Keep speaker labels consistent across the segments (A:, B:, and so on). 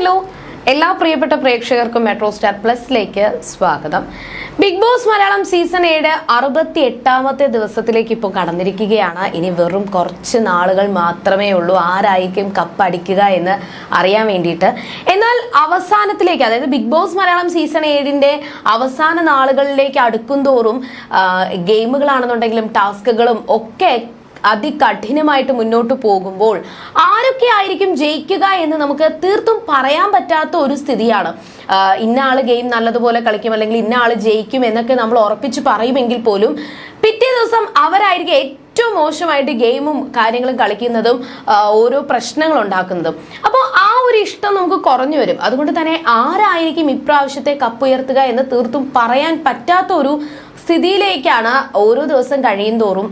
A: Hello എല്ലാ പ്രിയപ്പെട്ട പ്രേക്ഷകർക്കും മെട്രോ സ്റ്റാർ പ്ലസിലേക്ക് സ്വാഗതം. ബിഗ് ബോസ് മലയാളം സീസൺ ഏഴ് അറുപത്തി എട്ടാമത്തെ ദിവസത്തിലേക്ക് ഇപ്പോൾ കടന്നിരിക്കുകയാണ്. ഇനി വെറും കുറച്ച് നാളുകൾ മാത്രമേ ഉള്ളൂ. ആരായിരിക്കും കപ്പ് അടിക്കുക എന്ന് അറിയാൻ വേണ്ടിയിട്ട്. എന്നാൽ അവസാനത്തിലേക്ക് അതായത് ബിഗ് ബോസ് മലയാളം സീസൺ ഏഴിന്റെ അവസാന നാളുകളിലേക്ക് അടുക്കും തോറും ഗെയിമുകളാണെന്നുണ്ടെങ്കിലും ടാസ്കുകളും ഒക്കെ അതികഠിനമായിട്ട് മുന്നോട്ട് പോകുമ്പോൾ ആരൊക്കെ ആയിരിക്കും ജയിക്കുക എന്ന് നമുക്ക് തീർത്തും പറയാൻ പറ്റാത്ത ഒരു സ്ഥിതിയാണ്. ഇന്ന ആൾ ഗെയിം നല്ലതുപോലെ കളിക്കും അല്ലെങ്കിൽ ഇന്ന ആൾ ജയിക്കും എന്നൊക്കെ നമ്മൾ ഉറപ്പിച്ച് പറയുമെങ്കിൽ പോലും പിറ്റേ ദിവസം അവരായിരിക്കും ഏറ്റവും മോശമായിട്ട് ഗെയിമും കാര്യങ്ങളും കളിക്കുന്നതും ഓരോ പ്രശ്നങ്ങൾ ഉണ്ടാക്കുന്നതും. അപ്പോൾ ആ ഒരു ഇഷ്ടം നമുക്ക് കുറഞ്ഞു വരും. അതുകൊണ്ട് തന്നെ ആരായിരിക്കും ഇപ്രാവശ്യത്തെ കപ്പുയർത്തുക എന്ന് തീർത്തും പറയാൻ പറ്റാത്ത ഒരു സ്ഥിതിയിലേക്കാണ് ഓരോ ദിവസം കഴിയും തോറും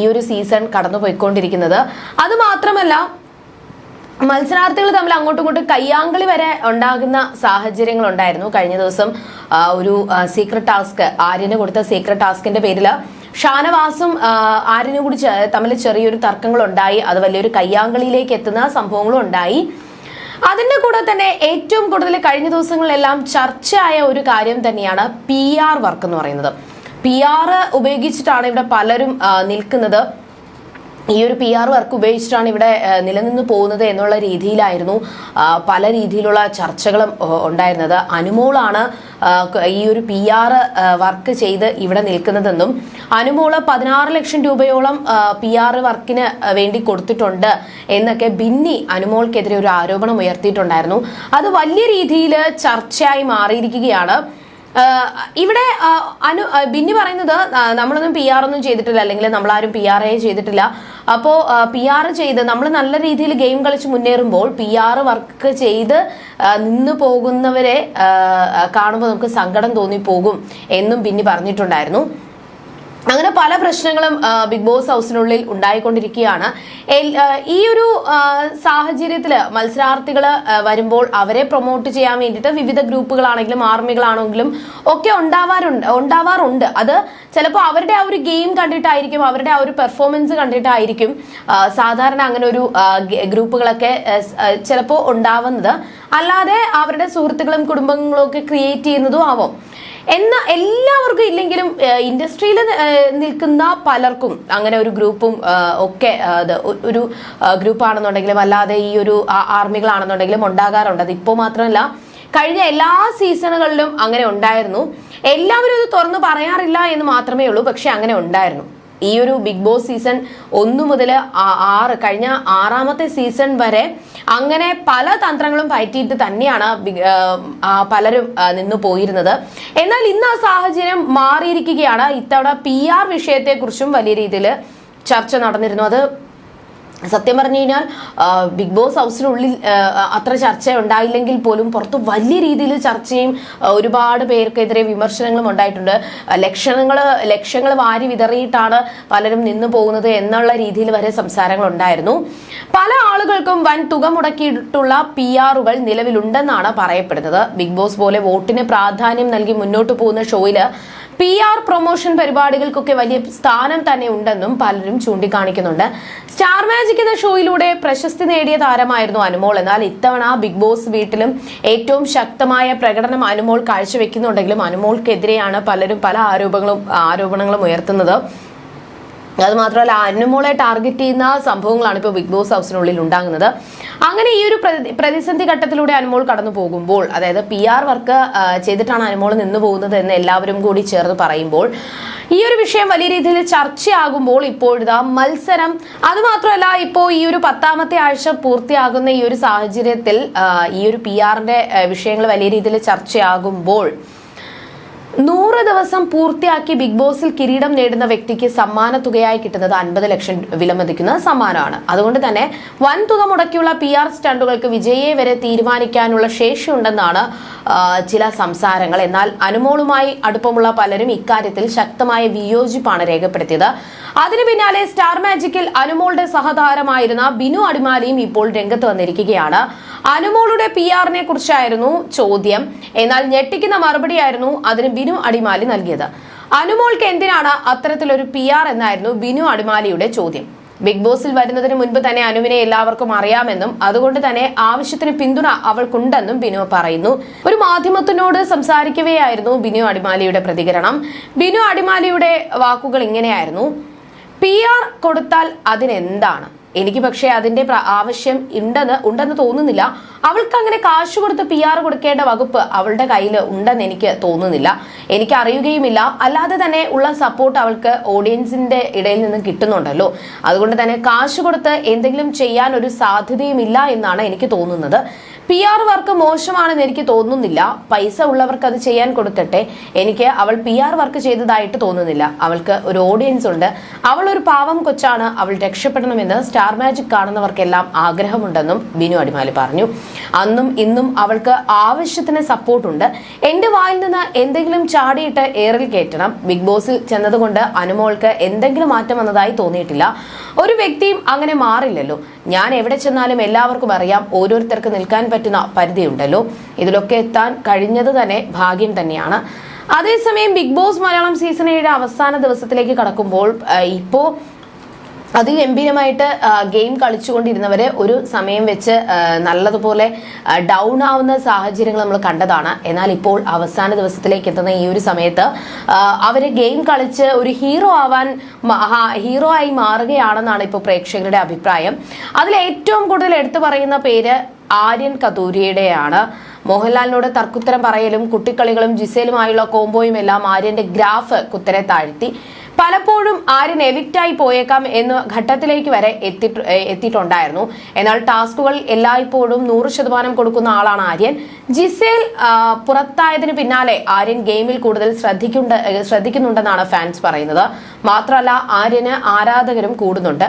A: ഈ ഒരു സീസൺ കടന്നു പോയിക്കൊണ്ടിരിക്കുന്നത് അത് മാത്രമല്ല മത്സരാർത്ഥികൾ തമ്മിൽ അങ്ങോട്ടും ഇങ്ങോട്ടും കയ്യാങ്കളി വരെ ഉണ്ടാകുന്ന സാഹചര്യങ്ങൾ ഉണ്ടായിരുന്നു. കഴിഞ്ഞ ദിവസം ഒരു സീക്രട്ട് ടാസ്ക് ആര്യന് കൊടുത്ത സീക്രട്ട് ടാസ്കിന്റെ പേരിൽ ഷാനവാസും ആര്യനും കൂടി തമ്മിൽ ചെറിയൊരു തർക്കങ്ങൾ ഉണ്ടായി അത് വലിയൊരു കയ്യാങ്കളിയിലേക്ക് എത്തുന്ന സംഭവങ്ങളും ഉണ്ടായി. അതിന്റെ കൂടെ തന്നെ ഏറ്റവും കൂടുതൽ കഴിഞ്ഞ ദിവസങ്ങളിലെല്ലാം ചർച്ചയായ ഒരു കാര്യം തന്നെയാണ് പി ആർ വർക്ക് എന്ന് പറയുന്നത്. പി ആർ ഉപയോഗിച്ചിട്ടാണ് ഇവിടെ പലരും നിൽക്കുന്നത്. ഈ ഒരു പി ആർ വർക്ക് ഉപയോഗിച്ചിട്ടാണ് ഇവിടെ നിലനിന്ന് പോകുന്നത് എന്നുള്ള രീതിയിലായിരുന്നു പല രീതിയിലുള്ള ചർച്ചകളും ഉണ്ടായിരുന്നത്. അനുമോളാണ് ഈ ഒരു പി ആർ വർക്ക് ചെയ്ത് ഇവിടെ നിൽക്കുന്നതെന്നും അനുമോൾ പതിനാറ് ലക്ഷം രൂപയോളം പി ആർ വർക്കിന് വേണ്ടി കൊടുത്തിട്ടുണ്ട് എന്നൊക്കെ ബിന്നി അനുമോൾക്കെതിരെ ഒരു ആരോപണം ഉയർത്തിയിട്ടുണ്ടായിരുന്നു. അത് വലിയ രീതിയിൽ ചർച്ചയായി മാറിയിരിക്കുകയാണ്. ഇവിടെ അനു ബിന്നി പറയുന്നത് നമ്മളൊന്നും പി ആർ ഒന്നും ചെയ്തിട്ടില്ല അല്ലെങ്കിൽ നമ്മളാരും പി ആർ എ ചെയ്തിട്ടില്ല. അപ്പോൾ പി ആർ ചെയ്ത് നമ്മൾ നല്ല രീതിയിൽ ഗെയിം കളിച്ച് മുന്നേറുമ്പോൾ പി ആർ വർക്ക് ചെയ്ത് നിന്നു പോകുന്നവരെ കാണുമ്പോൾ നമുക്ക് സങ്കടം തോന്നിപ്പോകും എന്നും ബിന്നി പറഞ്ഞിട്ടുണ്ടായിരുന്നു. അങ്ങനെ പല പ്രശ്നങ്ങളും ബിഗ് ബോസ് ഹൗസിനുള്ളിൽ ഉണ്ടായിക്കൊണ്ടിരിക്കുകയാണ്. ഈ ഒരു സാഹചര്യത്തിൽ മത്സരാർത്ഥികൾ വരുമ്പോൾ അവരെ പ്രൊമോട്ട് ചെയ്യാൻ വേണ്ടിയിട്ട് വിവിധ ഗ്രൂപ്പുകളാണെങ്കിലും ആർമികളാണെങ്കിലും ഒക്കെ ഉണ്ടാവാറുണ്ട് ഉണ്ടാവാറുണ്ട്. അത് ചിലപ്പോൾ അവരുടെ ആ ഒരു ഗെയിം കണ്ടിട്ടായിരിക്കും അവരുടെ ആ ഒരു പെർഫോമൻസ് കണ്ടിട്ടായിരിക്കും സാധാരണ അങ്ങനെ ഒരു ഗ്രൂപ്പുകളൊക്കെ ചിലപ്പോൾ ഉണ്ടാവുന്നത്. അല്ലാതെ അവരുടെ സുഹൃത്തുക്കളും കുടുംബങ്ങളും ഒക്കെ ക്രിയേറ്റ് ചെയ്യുന്നതും ആവും. എന്ന എല്ലാവർക്കും ഇല്ലെങ്കിലും ഇൻഡസ്ട്രിയിൽ നിൽക്കുന്ന പലർക്കും അങ്ങനെ ഒരു ഗ്രൂപ്പും ഒക്കെ ഒരു ഗ്രൂപ്പാണെന്നുണ്ടെങ്കിലും അല്ലാതെ ഈ ഒരു ആർമികളാണെന്നുണ്ടെങ്കിലും ഉണ്ടാകാറുണ്ട്. അത് ഇപ്പോൾ മാത്രമല്ല കഴിഞ്ഞ എല്ലാ സീസണുകളിലും അങ്ങനെ ഉണ്ടായിരുന്നു. എല്ലാവരും ഇത് തുറന്നു പറയാറില്ല എന്ന് മാത്രമേ ഉള്ളൂ പക്ഷെ അങ്ങനെ ഉണ്ടായിരുന്നു. ഈ ഒരു ബിഗ് ബോസ് സീസൺ ഒന്ന് മുതൽ ആറ് കഴിഞ്ഞ ആറാമത്തെ സീസൺ വരെ അങ്ങനെ പല തന്ത്രങ്ങളും പയറ്റിയിട്ട് തന്നെയാണ് പലരും നിന്നു പോയിരുന്നത്. എന്നാൽ ഇന്ന് ആ സാഹചര്യം മാറിയിരിക്കുകയാണ്. ഇത്തവണ പി ആർ വിഷയത്തെക്കുറിച്ചും വലിയ രീതിയിൽ ചർച്ച നടന്നിരുന്നു. അത് സത്യം പറഞ്ഞു കഴിഞ്ഞാൽ ബിഗ് ബോസ് ഹൗസിനുള്ളിൽ അത്ര ചർച്ച ഉണ്ടായില്ലെങ്കിൽ പോലും പുറത്ത് വലിയ രീതിയിൽ ചർച്ചയും ഒരുപാട് പേർക്കെതിരെ വിമർശനങ്ങളും ഉണ്ടായിട്ടുണ്ട്. ലക്ഷണങ്ങൾ ലക്ഷങ്ങൾ വാരി വിതറിയിട്ടാണ് പലരും നിന്നു പോകുന്നത് എന്നുള്ള രീതിയിൽ വരെ സംസാരങ്ങൾ ഉണ്ടായിരുന്നു. പല ആളുകൾക്കും വൻ തുക മുടക്കിയിട്ടുള്ള പി ആറുകൾ നിലവിലുണ്ടെന്നാണ് പറയപ്പെടുന്നത്. ബിഗ് ബോസ് പോലെ വോട്ടിന് പ്രാധാന്യം നൽകി മുന്നോട്ട് പോകുന്ന ഷോയിൽ പി ആർ പ്രൊമോഷൻ പരിപാടികൾക്കൊക്കെ വലിയ സ്ഥാനം തന്നെ ഉണ്ടെന്നും പലരും ചൂണ്ടിക്കാണിക്കുന്നുണ്ട്. സ്റ്റാർ മാജിക് എന്ന ഷോയിലൂടെ പ്രശസ്തി നേടിയ താരമായിരുന്നു അനുമോൾ. എന്നാൽ ഇത്തവണ ബിഗ് ബോസ് വീട്ടിലും ഏറ്റവും ശക്തമായ പ്രകടനം അനുമോൾ കാഴ്ചവെക്കുന്നുണ്ടെങ്കിലും അനുമോൾക്കെതിരെയാണ് പലരും പല ആരോപണങ്ങളും ആരോപണങ്ങളും ഉയർത്തുന്നത്. അത് മാത്രമല്ല അനുമോളെ ടാർഗറ്റ് ചെയ്യുന്ന സംഭവങ്ങളാണ് ഇപ്പോൾ ബിഗ് ബോസ് ഹൗസിനുള്ളിൽ ഉണ്ടാകുന്നത്. അങ്ങനെ ഈ ഒരു പ്രതി- പ്രതിസന്ധി ഘട്ടത്തിലൂടെ അനുമോൾ കടന്നു പോകുമ്പോൾ അതായത് പി ആർ വർക്ക് ചെയ്തിട്ടാണ് അനുമോൾ നിന്ന് പോകുന്നത് എന്ന് എല്ലാവരും കൂടി ചേർന്ന് പറയുമ്പോൾ ഈ ഒരു വിഷയം വലിയ രീതിയിൽ ചർച്ചയാകുമ്പോൾ ഇപ്പോഴിതാ മത്സരം അത് മാത്രമല്ല ഇപ്പോൾ ഈ ഒരു പത്താമത്തെ ആഴ്ച പൂർത്തിയാകുന്ന ഈ ഒരു സാഹചര്യത്തിൽ ഈ ഒരു പി ആറിന്റെ വിഷയങ്ങൾ വലിയ രീതിയിൽ ചർച്ചയാകുമ്പോൾ നൂറ് ദിവസം പൂർത്തിയാക്കി ബിഗ് ബോസിൽ കിരീടം നേടുന്ന വ്യക്തിക്ക് സമ്മാന തുകയായി കിട്ടുന്നത് അൻപത് ലക്ഷം വിലമതിക്കുന്ന സമ്മാനമാണ്. അതുകൊണ്ട് തന്നെ വൻ തുക മുടക്കിയുള്ള പി ആർ സ്റ്റണ്ടുകൾക്ക് വിജയെ വരെ തീരുമാനിക്കാനുള്ള ശേഷിയുണ്ടെന്നാണ് ചില സംസാരങ്ങൾ. എന്നാൽ അനുമോളുമായി അടുപ്പമുള്ള പലരും ഇക്കാര്യത്തിൽ ശക്തമായ വിയോജിപ്പാണ് രേഖപ്പെടുത്തിയത്. അതിനു പിന്നാലെ സ്റ്റാർ മാജിക്കിൽ അനുമോളുടെ സഹതാരമായിരുന്ന ബിനു അടിമാലിയും ഇപ്പോൾ രംഗത്ത് വന്നിരിക്കുകയാണ്. അനുമോളുടെ പി ആറിനെ കുറിച്ചായിരുന്നു ചോദ്യം. എന്നാൽ ഞെട്ടിക്കുന്ന മറുപടിയായിരുന്നു അതിന് ബിനു അടിമാലി നൽകിയത്. അനുമോൾക്ക് എന്തിനാണ് അത്തരത്തിലൊരു പി ആർ എന്നായിരുന്നു ബിനു അടിമാലിയുടെ ചോദ്യം. ബിഗ് ബോസിൽ വരുന്നതിന് മുൻപ് തന്നെ അനുവിനെ എല്ലാവർക്കും അറിയാമെന്നും അതുകൊണ്ട് തന്നെ ആവശ്യത്തിന് പിന്തുണ അവൾക്കുണ്ടെന്നും ബിനു പറയുന്നു. ഒരു മാധ്യമത്തിനോട് സംസാരിക്കവെയായിരുന്നു ബിനു അടിമാലിയുടെ പ്രതികരണം. ബിനു അടിമാലിയുടെ വാക്കുകൾ ഇങ്ങനെയായിരുന്നു. പി ആർ കൊടുത്താൽ അതിനെന്താണ്? എനിക്ക് പക്ഷേ അതിന്റെ ആവശ്യം ഉണ്ടെന്ന് ഉണ്ടെന്ന് തോന്നുന്നില്ല. അവൾക്ക് അങ്ങനെ കാശ് കൊടുത്ത് പി ആർ കൊടുക്കേണ്ട വകുപ്പ് അവളുടെ കയ്യിൽ ഉണ്ടെന്ന് എനിക്ക് തോന്നുന്നില്ല. എനിക്ക് അറിയുകയുമില്ല. അല്ലാതെ തന്നെ ഉള്ള സപ്പോർട്ട് അവൾക്ക് ഓഡിയൻസിന്റെ ഇടയിൽ നിന്ന് കിട്ടുന്നുണ്ടല്ലോ. അതുകൊണ്ട് തന്നെ കാശ് കൊടുത്ത് എന്തെങ്കിലും ചെയ്യാൻ ഒരു സാധ്യതയുമില്ല എന്നാണ് എനിക്ക് തോന്നുന്നത്. പി ആർ വർക്ക് മോശമാണെന്ന് എനിക്ക് തോന്നുന്നില്ല. പൈസ ഉള്ളവർക്ക് അത് ചെയ്യാൻ കൊടുക്കട്ടെ എനിക്ക് അവൾ പി ആർ വർക്ക് ചെയ്തതായിട്ട് തോന്നുന്നില്ല. അവൾക്ക് ഒരു ഓഡിയൻസ് ഉണ്ട്. അവൾ ഒരു പാവം കൊച്ചാണ്. അവൾ രക്ഷപ്പെടണമെന്ന് സ്റ്റാർ മാജിക് കാണുന്നവർക്കെല്ലാം ആഗ്രഹമുണ്ടെന്നും ബിനു അടിമാലി പറഞ്ഞു. അന്നും ഇന്നും അവൾക്ക് ആവശ്യത്തിന് സപ്പോർട്ടുണ്ട് എന്റെ വായിൽ നിന്ന് എന്തെങ്കിലും ചാടിയിട്ട് ഏറിൽ കയറ്റണം. ബിഗ് ബോസിൽ ചെന്നതുകൊണ്ട് അനുമോൾക്ക് എന്തെങ്കിലും മാറ്റം വന്നതായി തോന്നിയിട്ടില്ല. ഒരു വ്യക്തിയും അങ്ങനെ മാറില്ലല്ലോ. ഞാൻ എവിടെ ചെന്നാലും എല്ലാവർക്കും അറിയാം ഓരോരുത്തർക്ക് നിൽക്കാൻ പറ്റുന്ന പരിധിയുണ്ടല്ലോ. ഇതിലൊക്കെ എത്താൻ കഴിഞ്ഞത് തന്നെ ഭാഗ്യം തന്നെയാണ്. അതേസമയം ബിഗ് ബോസ് മലയാളം സീസൺ ഏഴ് അവസാന ദിവസത്തിലേക്ക് കടക്കുമ്പോൾ ഇപ്പോൾ ഇപ്പോ അതിഗംഭീരമായിട്ട് ഗെയിം കളിച്ചുകൊണ്ടിരുന്നവരെ ഒരു സമയം വെച്ച് നല്ലതുപോലെ ഡൗൺ ആവുന്ന സാഹചര്യങ്ങൾ നമ്മൾ കണ്ടതാണ്. എന്നാൽ ഇപ്പോൾ അവസാന ദിവസത്തിലേക്ക് എത്തുന്ന ഈ ഒരു സമയത്ത് അവർ ഗെയിം കളിച്ച് ഒരു ഹീറോ ആവാൻ ഹീറോ ആയി മാറുകയാണെന്നാണ് ഇപ്പോൾ പ്രേക്ഷകരുടെ അഭിപ്രായം. അതിൽ ഏറ്റവും കൂടുതൽ എടുത്തു പറയുന്ന പേര് ആര്യൻ കതൂരിയുടെയാണ്. മോഹൻലാലിനോട് തർക്കുത്തരം പറയലും കുട്ടിക്കളികളും ജിസേലുമായുള്ള കോംബോയും എല്ലാം ആര്യന്റെ ഗ്രാഫ് കുത്തരെ താഴ്ത്തി. പലപ്പോഴും ആര്യൻ എവിക്റ്റായി പോയേക്കാം എന്ന ഘട്ടത്തിലേക്ക് വരെ എത്തിയിട്ട് എത്തിയിട്ടുണ്ടായിരുന്നു. എന്നാൽ ടാസ്കുകൾ എല്ലായ്പ്പോഴും നൂറ് ശതമാനം കൊടുക്കുന്ന ആളാണ് ആര്യൻ. ജിസേൽ പുറത്തായതിനു പിന്നാലെ ആര്യൻ ഗെയിമിൽ കൂടുതൽ ശ്രദ്ധിക്കുണ്ട് ശ്രദ്ധിക്കുന്നുണ്ടെന്നാണ് ഫാൻസ് പറയുന്നത്. മാത്രമല്ല ആര്യന് ആരാധകരും കൂടുന്നുണ്ട്.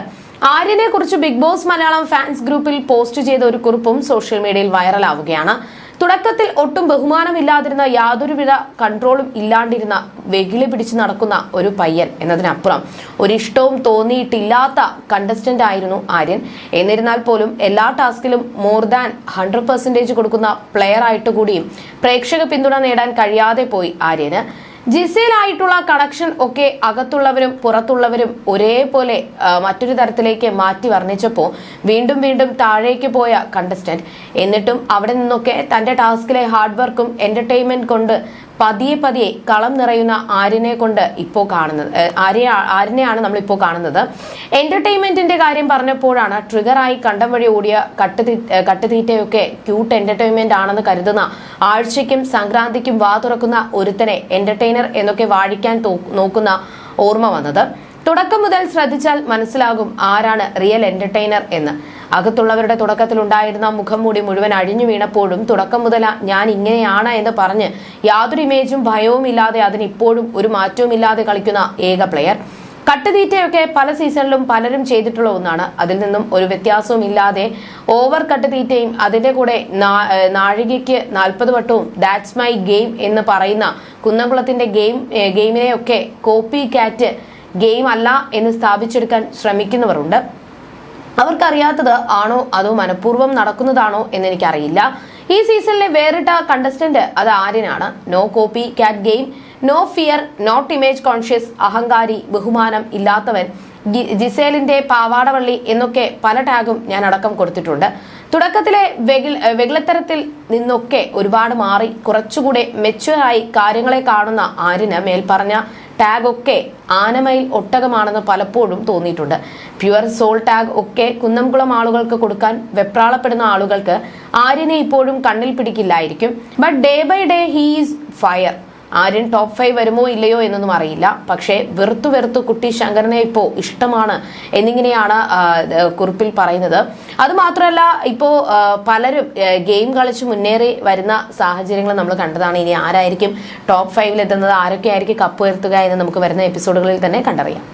A: ആര്യനെ കുറിച്ച് ബിഗ് ബോസ് മലയാളം ഫാൻസ് ഗ്രൂപ്പിൽ പോസ്റ്റ് ചെയ്ത ഒരു കുറിപ്പും സോഷ്യൽ മീഡിയയിൽ വൈറലാവുകയാണ്. തുടക്കത്തിൽ ഒട്ടും ബഹുമാനമില്ലാതിരുന്ന യാതൊരുവിധ കൺട്രോളും ഇല്ലാണ്ടിരുന്ന വെകിളി പിടിച്ച് നടക്കുന്ന ഒരു പയ്യൻ എന്നതിനപ്പുറം. ഒരിഷ്ടവും തോന്നിയിട്ടില്ലാത്ത കണ്ടസ്റ്റന്റ് ആയിരുന്നു ആര്യൻ. എന്നിരുന്നാൽ പോലും എല്ലാ ടാസ്കിലും മോർ ദാൻ ഹൺഡ്രഡ് പെർസെന്റേജ് കൊടുക്കുന്ന പ്ലെയർ ആയിട്ട് കൂടിയും പ്രേക്ഷക പിന്തുണ നേടാൻ കഴിയാതെ പോയി ആര്യന്. ജിസയിലായിട്ടുള്ള കണക്ഷൻ ഒക്കെ അകത്തുള്ളവരും പുറത്തുള്ളവരും ഒരേപോലെ മറ്റൊരു തരത്തിലേക്ക് മാറ്റി വർണിച്ചപ്പോൾ വീണ്ടും വീണ്ടും താഴേക്ക് പോയ കണ്ടസ്റ്റന്റ് എന്നിട്ടും അവിടെ നിന്നൊക്കെ തന്റെ ടാസ്കിലെ ഹാർഡ് വർക്കും എന്റർടൈൻമെന്റ് കൊണ്ട് പതിയെ പതിയെ കളം നിറയുന്ന ആര്യനെ കൊണ്ട് ഇപ്പോൾ കാണുന്നത് ആര്യ ആര്യനെയാണ് നമ്മൾ ഇപ്പോൾ കാണുന്നത്. എന്റർടൈൻമെന്റിന്റെ കാര്യം പറഞ്ഞപ്പോഴാണ് ട്രിഗറായി കണ്ടം വഴി ഓടിയ കട്ടുതീ ഏ, കട്ടുതീറ്റയൊക്കെ ക്യൂട്ട് എന്റർടൈൻമെന്റ് ആണെന്ന് കരുതുന്ന ആഴ്ചയ്ക്കും സംക്രാന്തിക്കും വാ തുറക്കുന്ന ഒരുത്തനെ എന്റർടൈനർ എന്നൊക്കെ വാഴിക്കാൻ നോക്കുന്ന ഓർമ്മ വന്നത്. തുടക്കം മുതൽ ശ്രദ്ധിച്ചാൽ മനസ്സിലാകും ആരാണ് റിയൽ എന്റർടൈനർ എന്ന്. അകത്തുള്ളവരുടെ തുടക്കത്തിലുണ്ടായിരുന്ന മുഖം മൂടി മുഴുവൻ അഴിഞ്ഞു വീണപ്പോഴും തുടക്കം മുതൽ ഞാൻ ഇങ്ങനെയാണ് എന്ന് പറഞ്ഞ് യാതൊരു ഇമേജും ഭയവും ഇല്ലാതെ അതിനിപ്പോഴും ഒരു മാറ്റവും ഇല്ലാതെ കളിക്കുന്ന ഏക പ്ലെയർ കട്ടുതീറ്റയൊക്കെ പല സീസണിലും പലരും ചെയ്തിട്ടുള്ള ഒന്നാണ്. അതിൽ നിന്നും ഒരു വ്യത്യാസവും ഇല്ലാതെ ഓവർ കട്ടുതീറ്റയും അതിന്റെ കൂടെ നാഴികയ്ക്ക് നാൽപ്പത് വട്ടവും ദാറ്റ്സ് മൈ ഗെയിം എന്ന് പറയുന്ന കുന്നംകുളത്തിന്റെ ഗെയിം ഗെയിമിനെയൊക്കെ കോപ്പി കാറ്റ് ഗെയിം അല്ല എന്ന് സ്ഥാപിച്ചെടുക്കാൻ ശ്രമിക്കുന്നവരുണ്ട്. അവർക്കറിയാത്തത് ആണോ അതോ മനഃപൂർവം നടക്കുന്നതാണോ എന്ന് എനിക്കറിയില്ല ഈ സീസണിലെ വേറിട്ട കണ്ടസ്റ്റന്റ് അത് ആര്യനാണ്. No copy cat game no fear not image conscious അഹങ്കാരി ബഹുമാനം ഇല്ലാത്തവൻ ജിസേലിന്റെ പാവാടവള്ളി എന്നൊക്കെ പല ടാഗും ഞാൻ അടക്കം കൊടുത്തിട്ടുണ്ട്. തുടക്കത്തിലെ വെകിൽ വെകിളത്തരത്തിൽ നിന്നൊക്കെ ഒരുപാട് മാറി കുറച്ചുകൂടെ മെച്ചുവറായി കാര്യങ്ങളെ കാണുന്ന ആര്യന് മേൽപ്പറഞ്ഞ ടാഗ് ഒക്കെ ആനമയിൽ ഒട്ടകമാണെന്ന് പലപ്പോഴും തോന്നിയിട്ടുണ്ട്. പ്യുവർ സോൾ ടാഗ് ഒക്കെ കുന്നംകുളം ആളുകൾക്ക് കൊടുക്കാൻ വെപ്രാളപ്പെടുന്ന ആളുകൾക്ക് ആര്യനെ ഇപ്പോഴും കണ്ണിൽ പിടിക്കില്ലായിരിക്കും. But day by day he's fire Aryan top five വരുമോ ഇല്ലയോ എന്നൊന്നും അറിയില്ല. പക്ഷേ വെറുത്തു വെറുത്തു കുട്ടി ശങ്കരനെ ഇപ്പോൾ ഇഷ്ടമാണ് എന്നിങ്ങനെയാണ് കുറിപ്പിൽ പറയുന്നത്. അതുമാത്രമല്ല ഇപ്പോൾ പലരും ഗെയിം കളിച്ച് മുന്നേറി വരുന്ന സാഹചര്യങ്ങൾ നമ്മൾ കണ്ടതാണ്. ഇനി ആരായിരിക്കും ടോപ്പ് ഫൈവിൽ എത്തുന്നത്? ആരൊക്കെ ആയിരിക്കും കപ്പ് ഉയർത്തുക എന്ന് നമുക്ക് വരുന്ന എപ്പിസോഡുകളിൽ തന്നെ കണ്ടറിയാം.